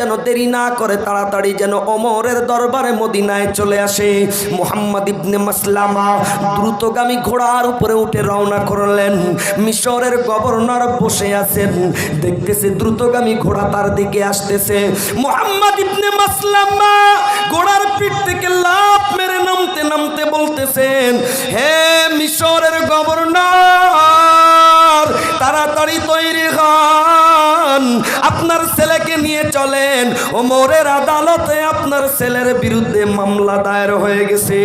যেন দেরি না করে তাড়াতাড়ি যেন অমরের দরবারে মদিনায় চলে আসে। মোহাম্মদ ইবনে মাসলামা দ্রুতগামী ঘোড়ার উপরে উঠে রওনা করলেন। মিশরের গভর্নর বসে আছেন। দেখতেছে দ্রুতগামী ঘোড়া তার দিকে আসতেছে। মোহাম্মদ ইবনে মাসলামা ঘোড়ার পিঠ থেকে লাফ মেরে নামতে নামতে বলতেছেন, হে মিশরের গভর্নর, তাড়াতাড়ি তৈরি হন আপনার ছেলেকে নিয়ে চলেন। ওমরের আদালতে আপনার ছেলের বিরুদ্ধে মামলা দায়ের হয়ে গেছে।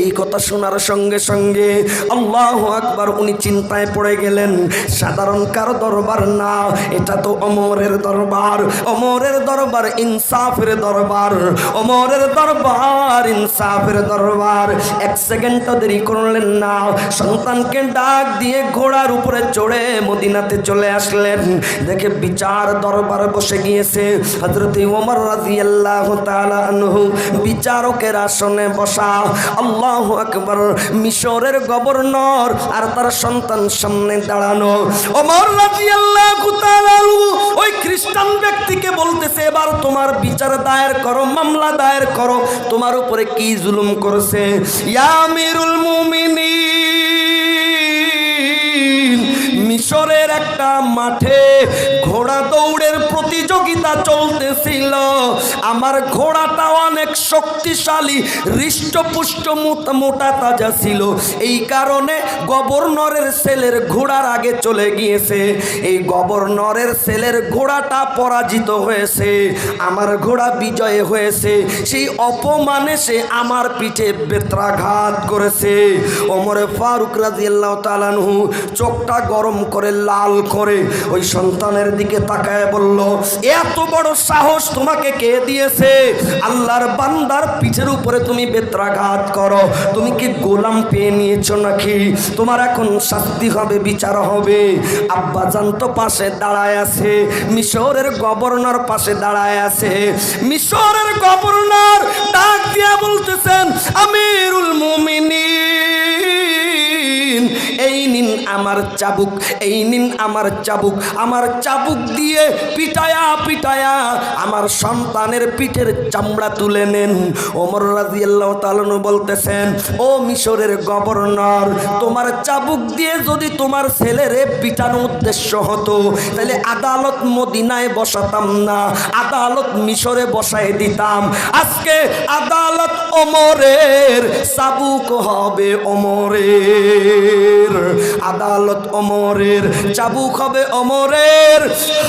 এই কথা শোনার সঙ্গে সঙ্গে আল্লাহ আকবার উনি চিন্তায় পড়ে গেলেন। সাধারণ কারও দরবার না, এটা তো অমরের দরবার। অমরের দরবার ইনসাফের দরবার। অমরের দরবার ইনসাফের দরবার। এক সেকেন্ডটা দেরি করলেন না। সন্তানকে ডাক দিয়ে ঘোড়ার উপরে চড়ে মদিনাতে চলে আসলেন। দেখে বিচার দরবার বসে গিয়েছে। হজরত ওমর রাজিয়াল্লাহু আনহু বিচারকের আসনে বসা। আল্লাহ আকবার, মিশরের গভর্নর আর তার সন্তান সামনে দাঁড়ানো। ওমর রাজিয়াল্লাহু ওই খ্রিস্টান ব্যক্তিকে বলতেছে, এবার তোমার বিচার দায়ের করো, মামলা দায়ের করো। তোমার উপরে কি জুলুম করেছে? ইয়া আমিরুল মুমিনিন। মিশরের একটা মাঠে ঘোড়া দৌড়ের প্রতিযোগিতা চলতেছিল। আমার ঘোড়াটা অনেক শক্তিশালী, হৃষ্টপুষ্ট, মোটা- তাজা ছিল। এই কারণে গভর্নরের ছেলের ঘোড়ার আগে চলে গিয়েছে। এই গভর্নরের ছেলের ঘোড়াটা পরাজিত হয়েছে। আমার ঘোড়া বিজয় হয়েছে। সেই অপমানে সে আমার পিঠে বেত্রাঘাত করেছে। ওমরে ফারুক রাজিয়াল্লাহ তালানহু চোখটা গরম করে, লাল করে ওই সন্তানের দিকে তাকায় বলল, এত বড় সাহস তোমাকে কে দিয়েছে? আল্লাহর বান্দার পিঠের উপরে তুমি বেত্রাঘাত করো। তুমি কি গোলাম পেয়ে নিয়েছো নাকি? তোমার এখন শাস্তি হবে, বিচার হবে। আব্বা জান তো পাশে দাঁড়ায় আছে, মিশরের গভর্নর পাশে দাঁড়ায় আছে। মিশরের গভর্নর ডাক দিয়া বলতেছেন, আমিরুল নিন আমার চাবুক, এই নিন আমার চাবুক। আমার চাবুক দিয়ে পিটায়া পিটায়া আমার সন্তানের পিঠের চামড়া তুলে নেন। ওমর রাজিয়াল্লাহ তালন বলতেছেন, ও মিশরের গভর্নর, তোমার চাবুক দিয়ে যদি তোমার ছেলেরে পিটানো উদ্দেশ্য হতো, তাহলে আদালত মদিনায় বসাতাম না, আদালত মিশরে বসায় দিতাম। আজকে আদালত অমরের চাবুক হবে অমরের আদালত অমরের চাবুক হবে অমরের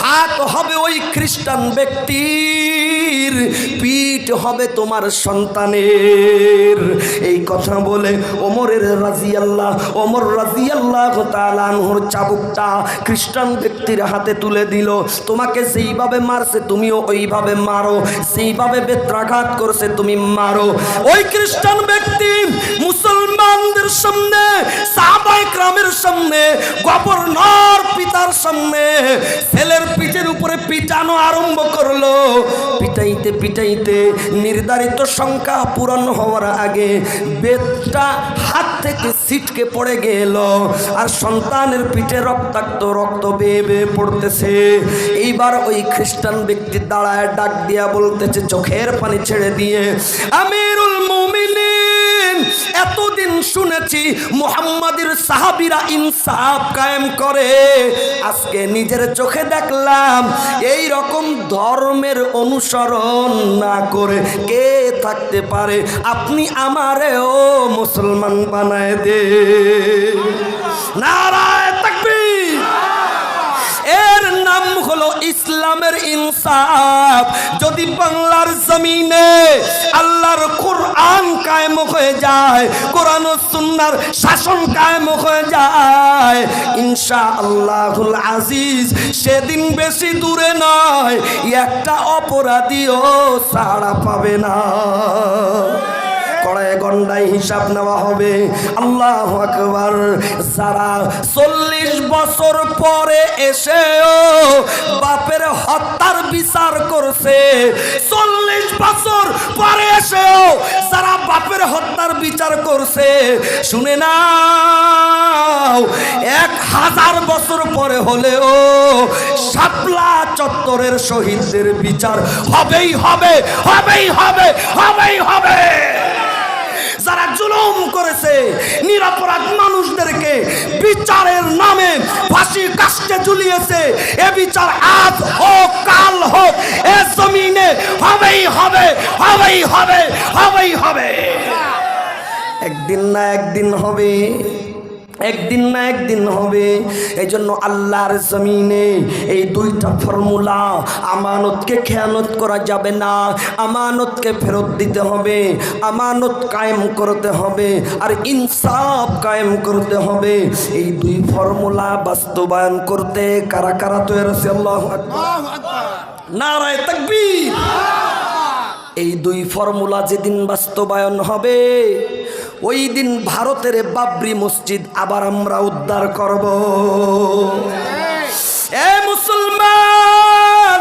হাত হবে ওই খ্রিস্টান ব্যক্তির পিঠ হবে তোমার সন্তানের। এই কথা বলে ওমরের রাজিয়াল্লাহ, ওমর রাজিয়াল্লাহ তালানহর চাবুকটা খ্রিস্টান ব্যক্তির হাতে তুলে দিল। তোমাকে যেইভাবে মারছে তুমিও ওইভাবে মারো সেইভাবে বেত্রাঘাত করছে তুমি মারো। ওই খ্রিস্টান ব্যক্তি মুসলমানদের সামনে সাহাবাই গ্রামের সামনে, গভর্নর পিতার সামনে, ছেলের পিঠের উপরে পিটানো আরম্ভ করল। পিটাইতে পিটাইতে নির্ধারিত সংখ্যা পূরণ হওয়ার আগে বেদটা হাত থেকে সিটকে পড়ে গেল আর সন্তানের পিঠে রক্তাক্ত রক্ত বেয়ে বেয়ে পড়তেছে। এইবার ওই খ্রিস্টান ব্যক্তি দাঁড়ায়, ডাক দিয়া বলতেছে, চোখের পানি ছেড়ে দিয়ে আমিরুল মুমিনিন এতদিন শুনেছি মুহাম্মাদের সাহাবিরা ইনসাফ কায়েম করে। আজকে নিজের চোখে দেখলাম এই রকম ধর্মের অনুসরণ না করে কে থাকতে পারে? আপনি আমারেও মুসলমান বানায় দে। নারায় তাকবীর। এর নাম হলো ইসলামের ইনসাফ। যদি বাংলার জমিনে আল্লাহর কোরআন কায়েম হয়ে যায়, কোরআন ও সুন্নার শাসন কায়েম হয়ে যায়। ইনশা আল্লাহুল আজিজ, সেদিন বেশি দূরে নয়, একটা অপরাধীও ছাড়া পাবে না। কড়ায় গন্ডায় হিসাব নেওয়া হবে। আল্লাহ আকবার। যারা চল্লিশ বছর পরে এসেও বাপের হত্যার বিচার করছে বছর পরে এসেও যারা বাপের হত্যার বিচার করছে। শুনে না এক হাজার বছর পরে হলেও শাপলা চত্বরের শহীদদের বিচার হবেই হবে হবেই হবে হবেই হবে। যারা জুলুম করেছে, নিরাপরাধ মানুষদেরকে বিচারের নামে ফাঁসি কাস্টে ঝুলিয়েছে। এ বিচার আজ হোক, কাল হোক, এ জমিনে হবেই হবে হবেই হবে হবেই হবে। একদিন না একদিন হবে। একদিন না একদিন হবে। এই জন্য আল্লাহর জমিনে এই দুইটা ফর্মুলা আমানতকে খেয়ানত করা যাবে না। আমানতকে ফেরত দিতে হবে। আমানত কায়েম করতে হবে। আর ইনসাফ কায়েম করতে হবে। এই দুই ফর্মুলা বাস্তবায়ন করতে কারা কারা তৈরি আছে নারায় তাকবীর। এই দুই ফর্মুলা যেদিন বাস্তবায়ন হবে ওই দিন ভারতের বাবরি মসজিদ আবার আমরা উদ্ধার করব। এ মুসলমান,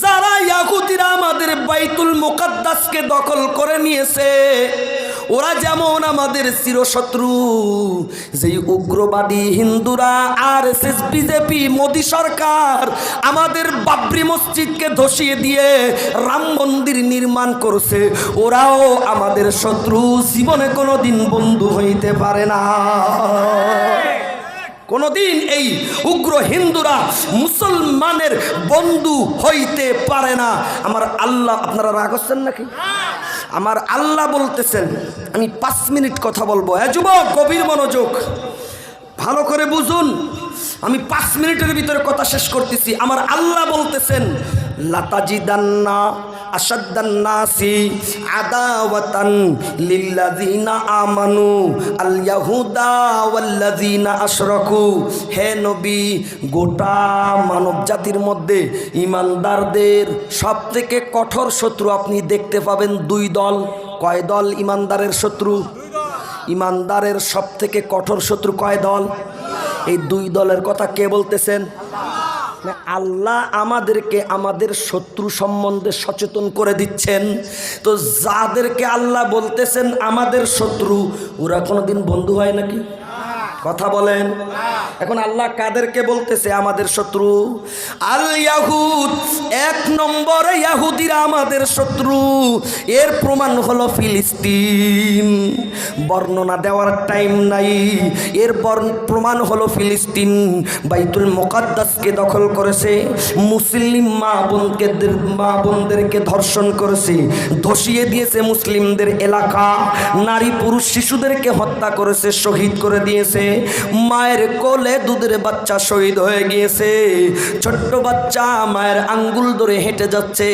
যারা ইয়াহুদিরা আমাদের বাইতুল মুকাদ্দাসকে দখল করে নিয়েছে ওরা যেমন আমাদের চিরশত্রু, যেই উগ্রবাদী হিন্দুরা R S S BJP, Modi সরকার আমাদের বাবরি মসজিদকে ধসিয়ে দিয়ে রাম মন্দির নির্মাণ করছে, ওরাও আমাদের শত্রু। জীবনে কোনোদিন বন্ধু হইতে পারে না। কোনোদিন এই উগ্র হিন্দুরা মুসলমানের বন্ধু হইতে পারে না। আমার আল্লাহ, আপনারা রাগ হচ্ছেন নাকি? আমার আল্লাহ বলতেছেন, আমি পাঁচ মিনিট কথা বলব। হ্যাঁ যুবক, গভীর মনোযোগ। ভালো করে বুঝুন। আমি পাঁচ মিনিটের ভিতরে কথা শেষ করতেছি। আমার আল্লাহ বলতেছেন, লাতাজিদান্না আসাদ্দান্নাসি আদাওয়াতান লিল্লাযিনা আমানু আল ইয়াহুদা ওয়াল্লাযিনা আশরাকু। হে নবী, গোটা মানব জাতির মধ্যে ইমানদারদের সব থেকে কঠোর শত্রু আপনি দেখতে পাবেন দুই দল। কয় দল ইমানদারের শত্রু? ইমানদারের সব থেকে কঠোর শত্রু কয় দল? এই দুই দলের কথা কে বলতেছেন? আল্লাহ আমাদেরকে আমাদের শত্রু সম্বন্ধে সচেতন করে দিচ্ছেন। তো যাদেরকে আল্লাহ বলতেছেন আমাদের শত্রু, ওরা কোনোদিন বন্ধু হয় নাকি? কথা বলেন। এখন আল্লাহ কাদেরকে বলতেছে, আমাদের শত্রু। আল ইয়াহুদ, এক নম্বরে ইয়াহুদিরা আমাদের শত্রু। এর প্রমাণ হলো ফিলিস্তিন। বর্ণনা দেওয়ার টাইম নাই। এর প্রমাণ হলো ফিলিস্তিন। বাইতুল মোকাদ্দাসকে দখল করেছে, মুসলিম মা বোনকে মা বোনদেরকে ধর্ষণ করেছে, ধসিয়ে দিয়েছে মুসলিমদের এলাকা। নারী পুরুষ শিশুদেরকে হত্যা করেছে, শহীদ করে দিয়েছে। মায়ের কোলে দুধের বাচ্চা শহীদ হয়ে গিয়েছে। ছোট্ট বাচ্চা মায়ের আঙ্গুল ধরে হেঁটে যাচ্ছে।